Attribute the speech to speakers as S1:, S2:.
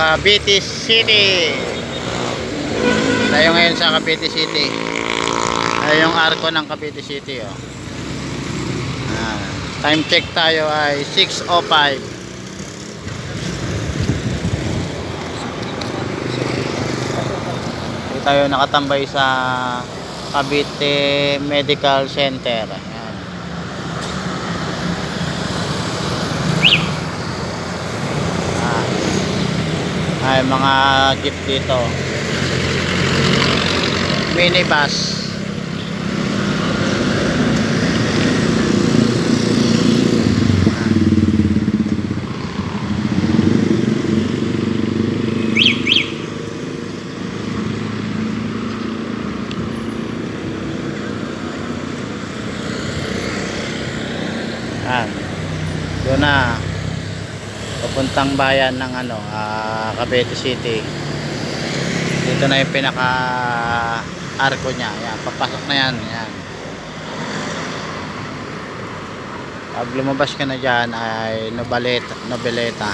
S1: Cavite City. Tayo ngayon sa Cavite City. Ay yung arko ng Cavite City oh. Ah, time check tayo ay 6:05. Dito tayo nakatambay sa Cavite Medical Center. Ayan. Ah. Ay mga jeep dito. Minibus. Yan. Doon na. Papuntang bayan ng ano, ah, Cavite City. Dito na yung pinaka arko niya. Yan, papasok na yan. Yan. Pag lumabas ka na dyan ay Nobaleta, Nobeleta.